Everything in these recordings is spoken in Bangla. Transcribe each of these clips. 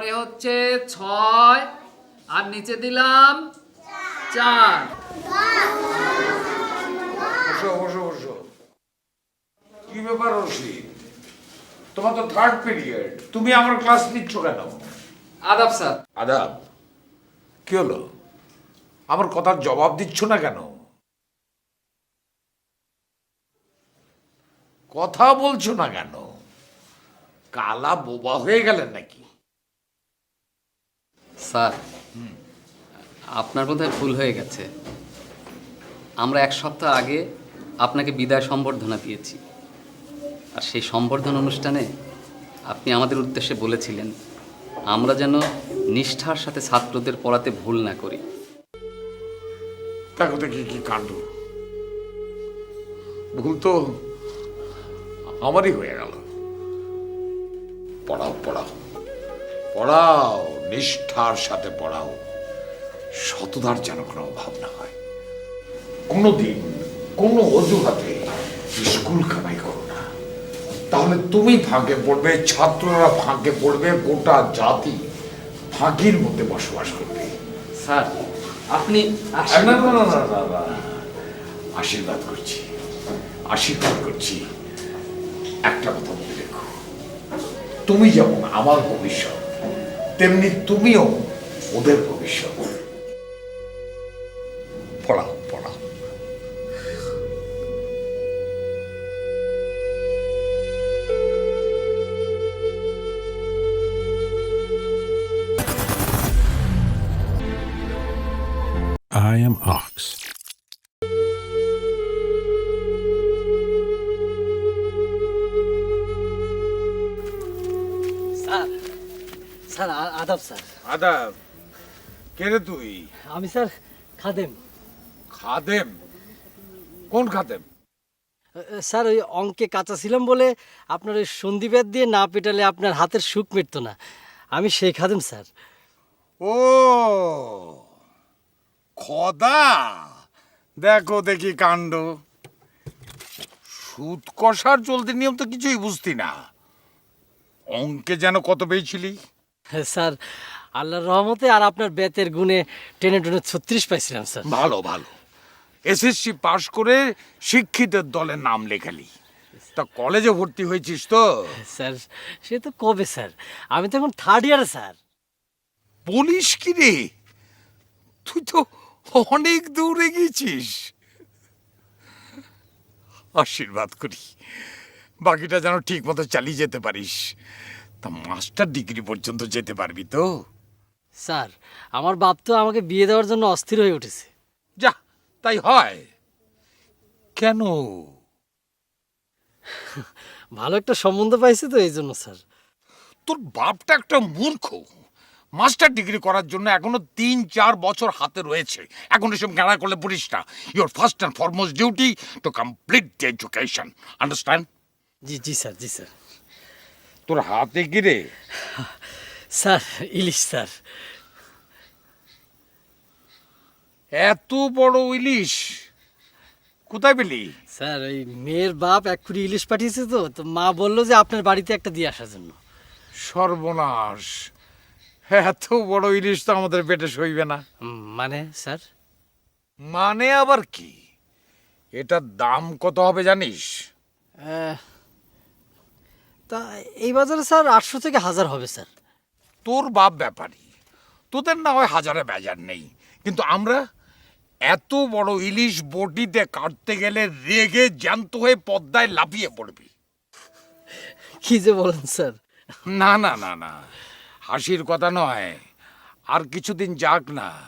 তারপরে হচ্ছে ছয় আর নিচে দিলাম চার। বসো বসো বসো। কি ব্যাপার রশি? তোমার তো থার্ড পিরিয়ড তুমি আমার ক্লাস নিচ্ছ কেন? আদাব স্যার। আদাব কি হলো? আমার কথার জবাব দিচ্ছ না কেন? কথা বলছো না কেন? কালা বোবা হয়ে গেলেন নাকি? স্যার, আপনার বোধহয় ভুল হয়ে গেছে। আমরা এক সপ্তাহ আগে আপনাকে বিদায় সম্বর্ধনা দিয়েছি। আর সেই সম্বর্ধনা অনুষ্ঠানে আপনি আমাদের উদ্দেশ্যে বলেছিলেন, আমরা যেন নিষ্ঠার সাথে ছাত্রদের পড়াতে ভুল না করি। দেখো দেখি কি কাণ্ড? ভুল তো আমারই হয়ে গেল। পড়াও পড়াও পড়াও। নিষ্ঠার সাথে পড়াও। শতধার যেন কোনো অভাব না হয়। কোনোদিন কোনো অজুহাতে স্কুল কামাই করো না। তাহলে তুমি ফাঁকে পড়বে ছাত্ররা ফাঁকে পড়বে গোটা জাতি ফাঁকির মধ্যে বসবাস করবে। স্যার আপনি না না না না না না আশীর্বাদ করছি। আশীর্বাদ করছি। একটা কথা মনে রেখো। তুমি যেমন আমার ভবিষ্যৎ তেমনি তুমিও ওদের ভবিষ্যৎ পড়াও পড়াও I am Ox. স্যার আদাব স্যার। আদাব কে রে তুই? আমি স্যার খাদেম। খাদেম? কোন খাদেম? স্যার ওই অঙ্কে কাঁচা ছিলাম বলে আপনার ওই সন্ধিবেদ দিয়ে না পেটালে আপনার হাতের সুখ মিটতো না। আমি সেই খাদেম স্যার। ও খদা! দেখো দেখি কাণ্ড। সুদ কষার চলতি নিয়ম তো কিছুই বুঝতি না। অঙ্কে যেন কত পেয়েছিলি? স্যার আল্লাহর রহমতে আর আপনার বেতের গুণে টেনে টেনে ছত্রিশ পাইছিলাম স্যার। ভালো ভালো। এসএসসি পাশ করে শিক্ষিতের দলে নাম লেখালি। তা কলেজে ভর্তি হয়েছিস তো? স্যার সে তো কবে স্যার? আমি তো এখন থার্ড ইয়ারে স্যার। বলিস কি রে? তুই তো অনেক দূরে গেছিস। আশীর্বাদ করি। বাকিটা যেন ঠিক মতো চালিয়ে যেতে পারিস। তা মাস্টার ডিগ্রি পর্যন্ত যেতে পারবি তো? স্যার আমার বাপ তো আমাকে বিয়ে দেওয়ার জন্য অস্থির হয়ে উঠেছে। যা তাই হয়। কেন? ভালো একটা সম্বন্ধ পাইছে তো এই জন্য স্যার। তোর বাপটা একটা মূর্খ। মাস্টার ডিগ্রি করার জন্য এখনও তিন চার বছর হাতে রয়েছে। এখন এসব গাড়া করলে পড়িস না। Your first and foremost duty to complete the education understand জি জি স্যার জি স্যার। তোর হাতে গিরে স্যার ইলিশ স্যার। এত বড় ইলিশ। কোথায় পেলি? স্যার ওই মেয়ের বাপ এক কুড়ি ইলিশ পাঠিয়েছে তো তো মা বলল যে আপনার বাড়িতে একটা দিয়ে আসার জন্য। সর্বনাশ। এত বড় ইলিশ তো আমাদের পেটে সইবে না। মানে স্যার? মানে আবার কি? এটার দাম কত হবে জানিস? তা এই বাজারে স্যার আটশো থেকে হাজার হবে স্যার। তোর বাপ ব্যাপারী। তোদের না হয় হাজারে বেজার নেই। কিন্তু আমরা এত বড় ইলিশ বটিতে কাটতে গেলে রেগে জ্যান্ত হয়ে পদ্মায় লাফিয়ে পড়বি। কি যে বলেন স্যার। না না না না। হাসির কথা নয়। আর কিছুদিন যাক না।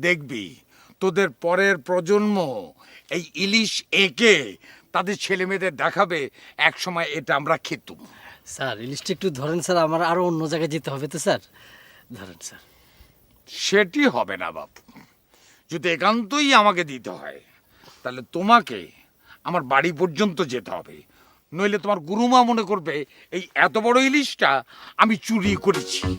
দেখবি তোদের পরের প্রজন্ম এই ইলিশ একে তাদের ছেলে মেয়েদের দেখাবে। এক সময় এটা আমরা খেতুম। স্যার ইলিশটা একটু ধরেন স্যার, আমার আরও অন্য জায়গায় যেতে হবে তো স্যার। ধরেন স্যার। সেটি হবে না বাপু। যদি একান্তই আমাকে দিতে হয়, তাহলে তোমাকে আমার বাড়ি পর্যন্ত যেতে হবে। নইলে তোমার গুরুমা মনে করবে, এই এত বড় ইলিশটা আমি চুরি করেছি।